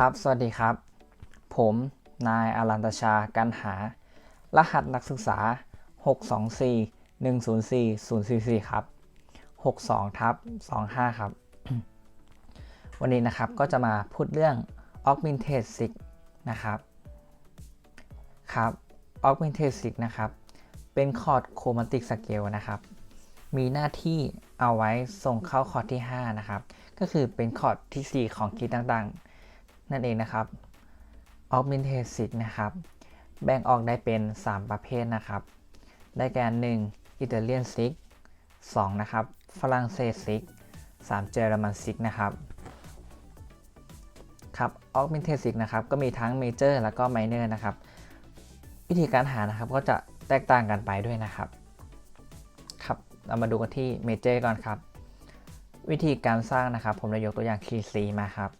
ครับ สวัสดีครับ ผม นายอารันตชา กันหา รหัสนักศึกษา 624 104 044 ครับ 62ทับ25 ครับ วันนี้นะครับก็จะมาพูดเรื่อง Augmented Sig นะครับ ครับ Augmented Sig นะครับ เป็นคอร์ด Chromatic Scale นะครับ มีหน้าที่เอาไว้ส่งเข้าคอร์ดที่ 5 นะครับ ก็คือเป็นคอร์ดที่ 4 ของคีย์ต่างๆ นั่นเองนะครับ Augmented Sig นะครับ แบ่งออกได้เป็น 3 ประเภทนะครับ ได้แก่ 1. อิตาเลียนซิก 2. นะครับ ฝรั่งเศสซิก 3. เยอรมันซิกนะครับ ครับ Augmented Sig นะครับ ก็มีทั้ง Major แล้วก็ Minor นะครับ วิธีการหานะครับก็จะแตกต่างกันไปด้วยนะครับ ครับ เรามาดูกันที่ Major ก่อนครับ วิธีการสร้างนะครับ ผมจะยกตัวอย่างคีย์ C มาครับ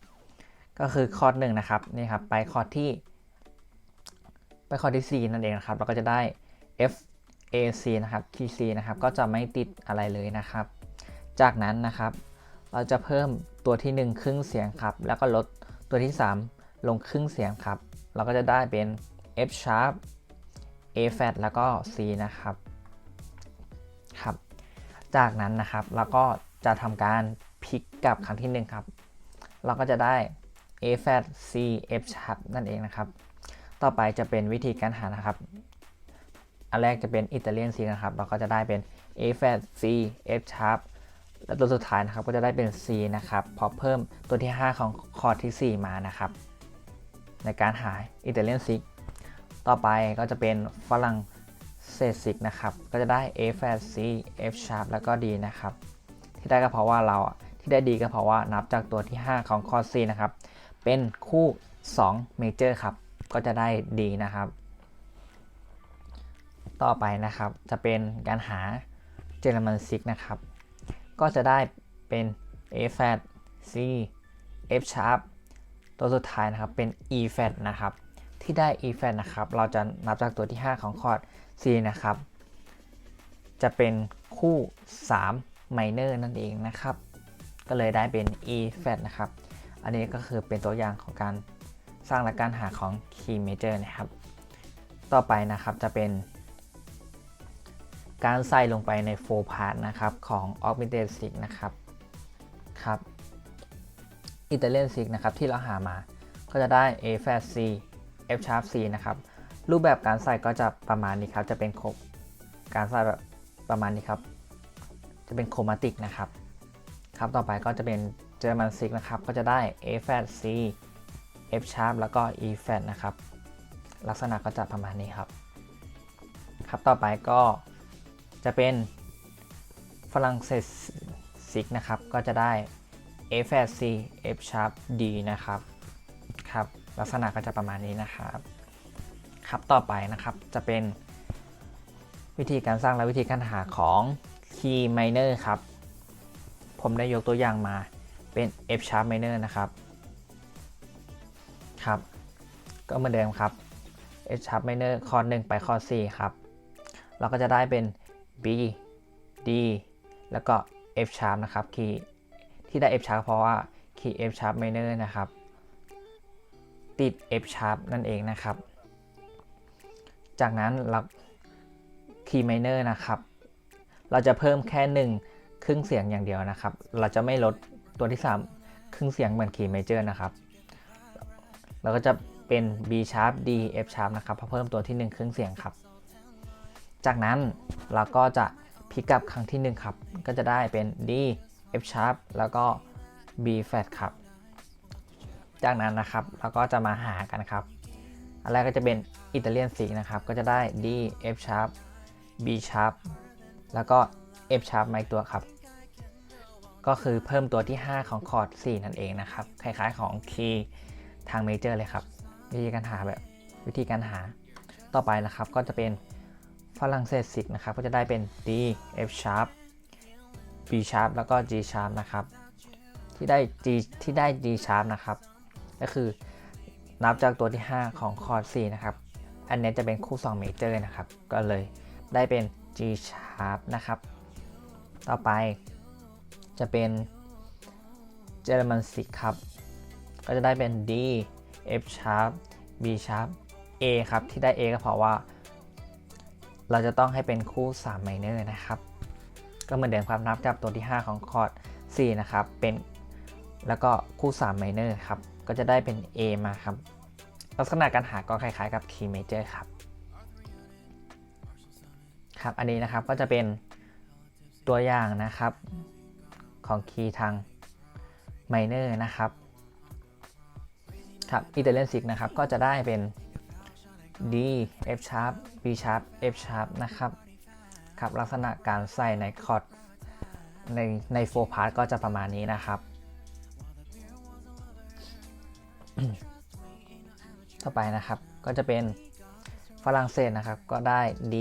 ก็คือคอร์ดหนึ่งนะครับนี่ครับไปคอร์ดที่ ไปคอร์ดที่ C นั่นเองนะครับเราก็จะได้ F A C นะครับคีย์ C นะครับก็จะไม่ติดอะไรเลยนะครับ จากนั้นนะครับ เราจะเพิ่มตัวที่ 1 ครึ่งเสียงครับ แล้วก็ลดตัวที่ 3 ลงครึ่งเสียงครับ เราก็จะได้เป็น F sharp A flat แล้วก็ C นะครับครับ จากนั้นนะครับเราก็จะทำการพลิกกลับครั้งที่ 1 ครับ เราก็จะได้ A flat C F sharp นั่นเองนะครับ ต่อไปจะเป็นวิธีการหานะครับ อันแรกจะเป็นอิตาเลียน C นะครับ เราก็จะได้เป็น A flat C F sharp และตัวสุดท้ายนะครับก็จะได้เป็น C นะครับพอเพิ่มตัวที่ 5 ของคอร์ดที่ 4 มานะครับ ในการหาอิตาเลียนซิกต่อไปก็จะเป็นฝรั่งเศสซิกนะครับ ก็จะได้ A flat C F sharp แล้วก็ D นะครับ ที่ได้ก็เพราะว่าเราที่ได้ดีก็เพราะว่านับจากตัวที่ 5 ของคอร์ด C นะครับ เป็นคู่2 major ครับ ก็จะได้ D นะครับ ต่อไปนะครับจะเป็นการหาเจอร์มันซิกนะครับ ก็จะได้เป็น A flat C F sharp ตัวสุดท้ายนะครับเป็น E flat นะครับ ที่ได้ E flat นะครับ เราจะนับจากตัวที่ 5 ของคอร์ด C นะครับ จะเป็นคู่3 minor นั่นเองนะครับ ก็เลยได้เป็น E flat นะครับ อันนี้ก็คือเป็นตัวอย่างของการสร้างและการหาของ key major นะครับ ต่อไปนะครับจะเป็น การใส่ลงไปใน4 part นะครับของ Augmented Sig นะครับครับ Italian Sig นะครับที่เราหามาก็จะได้ A flat C F sharp C นะครับรูปแบบการใส่ก็จะประมาณนี้ครับจะเป็นครบการใส่แบบประมาณนี้ครับ จะเป็นโครมาติกนะครับ ครับต่อไปก็จะเป็น German Sig นะครับ ก็จะได้ A flat C F sharp แล้วก็ E flat นะครับ ลักษณะก็จะประมาณนี้ครับ ครับต่อไปก็จะเป็นฝรั่งเศสซิกนะครับ ก็จะได้ A flat C F sharp D นะครับ ครับ ลักษณะก็จะประมาณนี้นะครับ ครับต่อไปนะครับจะเป็นวิธีการสร้างและวิธีการหาของ Key Minor ครับ ผมได้ยกตัวอย่างมา เป็น F sharp minor นะครับ ครับ ก็เหมือนเดิมครับ F sharp minor คอร์ด1ไปคอร์ด4ครับ เราก็จะได้เป็น B D แล้วก็ F sharp นะครับคีย์ที่ได้ F sharp เพราะว่าคีย์ F sharp minor นะครับ ติด F sharp นั่นเองนะครับ จากนั้นเราคีย์ minor นะครับ เราจะเพิ่มแค่ 1 ครึ่งเสียงอย่างเดียวนะครับ เราจะไม่ลด ตัวที่ 3 ครึ่งเสียงเหมือนคีย์ major นะครับเราก็จะเป็น B sharp D F sharp นะครับพอเพิ่มตัวที่ 1 ครึ่งเสียงครับ จากนั้นเราก็จะพลิกกลับครั้งที่ 1 ครับ ก็จะได้เป็น D F sharp แล้วก็ B flat ครับ จากนั้นนะครับเราก็จะมาหากันครับ อันแรกก็จะเป็นอิตาเลียนซิกนะครับ ก็จะได้ D F sharp B sharp แล้วก็ F sharp มาอีกตัวครับ ก็คือเพิ่มตัวที่ 5 ของคอร์ด4นั่นเองนะครับ คล้ายๆของคีย์ทางเมเจอร์เลยครับ วิธีการหาแบบวิธีการหาต่อไปนะครับ ก็จะเป็นฝรั่งเศสซิกนะครับ ก็จะได้เป็น D F sharp B sharp แล้วก็ G sharp นะครับ ที่ได้ G ที่ได้ G sharp นะครับ ก็คือนับจากตัวที่ 5 ของคอร์ด4นะครับ อันนี้จะเป็นคู่2 major นะครับ ก็เลยได้เป็น G sharp นะครับ ต่อไป จะเป็นเจอร์มันซิกครับ ก็จะได้เป็น D F sharp B sharp A ครับ ที่ได้ A ก็เพราะว่า เราจะต้องให้เป็นคู่3 minor นะครับ ก็เหมือนเดิมครับนับจากตัวที่ 5 ของคอร์ด4นะครับ เป็นแล้วก็คู่3 minor ครับ ก็จะได้เป็น A มาครับ ลักษณะการหาก็คล้ายๆกับ key major ครับ ครับ อันนี้นะครับก็จะเป็นตัวอย่างนะครับ ของคีย์ทาง minor นะครับครับอิตาเลียนซิกนะครับก็จะได้เป็น D F sharp B sharp F sharp นะครับครับลักษณะการใส่ในคอร์ดในในโฟพาร์ตก็จะประมาณนี้นะครับ ต่อไปนะครับก็จะเป็นฝรั่งเศสนะครับก็ได้ D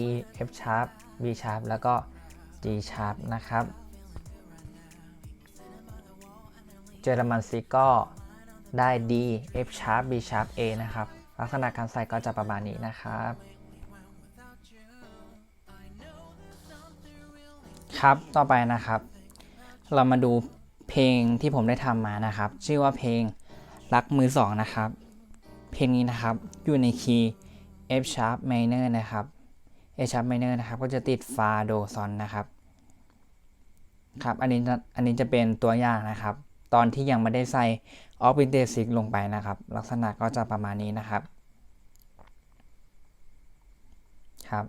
F sharp B sharp แล้วก็ G sharp นะครับ เยอรมันซิกก็ได้ D F sharp B sharp A นะครับ ลักษณะการใส่ก็จะประมาณนี้นะครับ ครับต่อไปนะครับ เรามาดูเพลงที่ผมได้ทำมานะครับ ชื่อว่าเพลงรักมือสองนะครับ เพลงนี้นะครับอยู่ในคีย์ F sharp minor นะครับ F sharp minor นะครับ ก็จะติดฟาโดซอนนะครับ ครับ อันนี้อันนี้จะเป็นตัวอย่างนะครับ ตอนที่ยังไม่ได้ใส่ออฟวินเทซิกลงไปนะครับ ลักษณะก็จะประมาณนี้นะครับครับ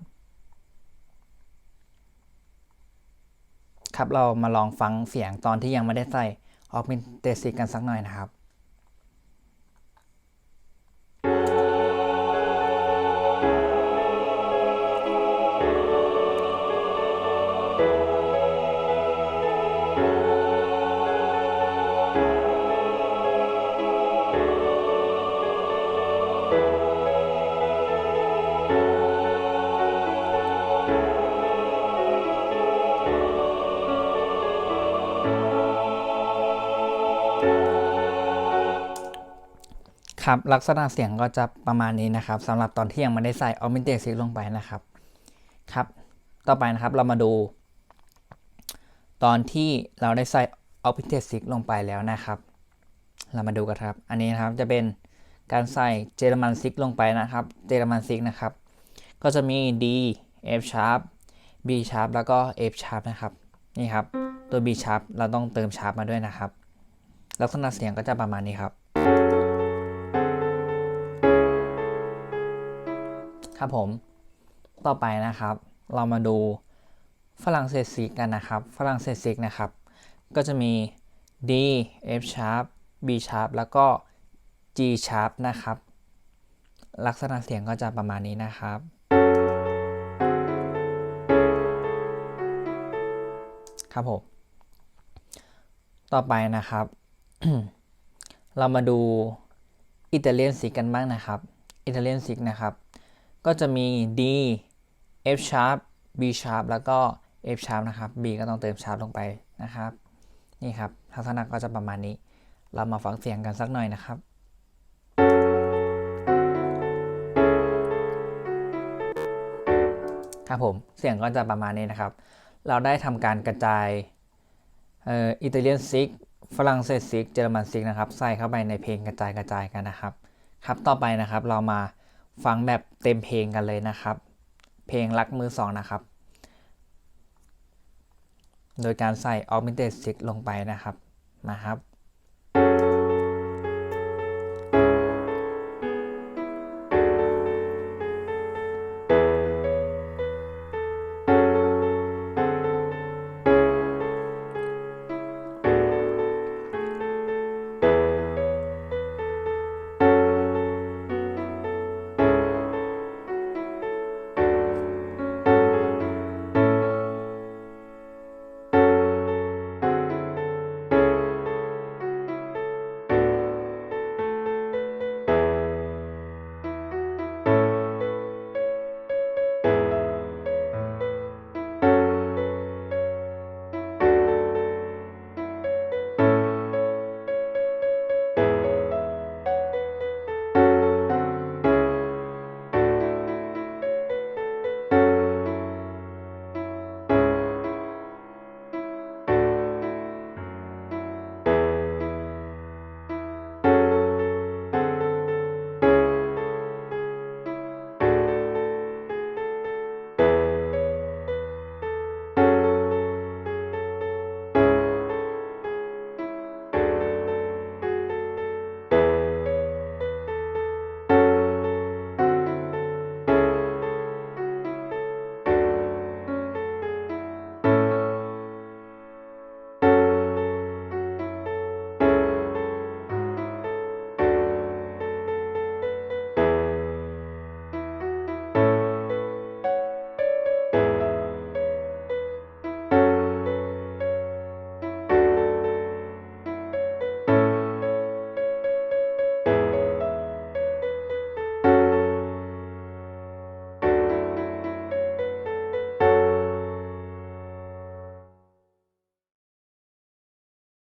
ครับเรามาลองฟังเสียงตอนที่ยังไม่ได้ใส่ออฟวินเทซิกกันสักหน่อยนะครับ ครับลักษณะเสียงก็จะประมาณนี้นะครับสำหรับตอนที่ยังไม่ได้ใส่ออ u เนเ d ซิลงไปนะครับครับ ต่อไปนะครับเรามาดู ตอนที่เราได้ใส่ออ u เนเ d ซิลงไปแล้วนะครับ เรามาดูกันครับ อันนี้นะครับจะเป็นการใส่เจอรมันซิกลงไปนะครับเจอรมันซิกนะครับ ก็จะมี D F sharp B sharp แล้วก็ F sharp นะครับนี่ครับตัว B sharp เราต้องเติม sharp มาด้วยนะครับ ลักษณะเสียงก็จะประมาณนี้ครับ ครับผม ต่อไปนะครับ เรามาดูฝรั่งเศสซิกกันนะครับ ฝรั่งเศสซิกนะครับ ก็จะมี D F sharp B sharp แล้วก็ G sharp นะครับ ลักษณะเสียงก็จะประมาณนี้นะครับ ครับผม ต่อไปนะครับ เรามาดูอิตาเลียนซิกกันบ้างนะครับ อิตาเลียนซิกนะครับ ก็จะมี D F sharp B sharp แล้วก็ F sharp นะครับ B ก็ต้องเติม sharp ลงไปนะครับ นี่ครับลักษณะก็จะประมาณนี้ เรามาฟังเสียงกันสักหน่อยนะครับครับผมเสียงก็จะประมาณนี้นะครับ เราได้ทำการกระจายอิตาเลียนซิกฝรั่งเศสซิกเยอรมันซิกนะครับ ใส่เข้าไปในเพลงกระจายกระจายกันนะครับ ครับต่อไปนะครับเรามา ฟังแบบเต็มเพลงกันเลยนะครับ เพลงรักมือสองนะครับ โดยการใส่ augmented 6ลงไปนะครับมาครับ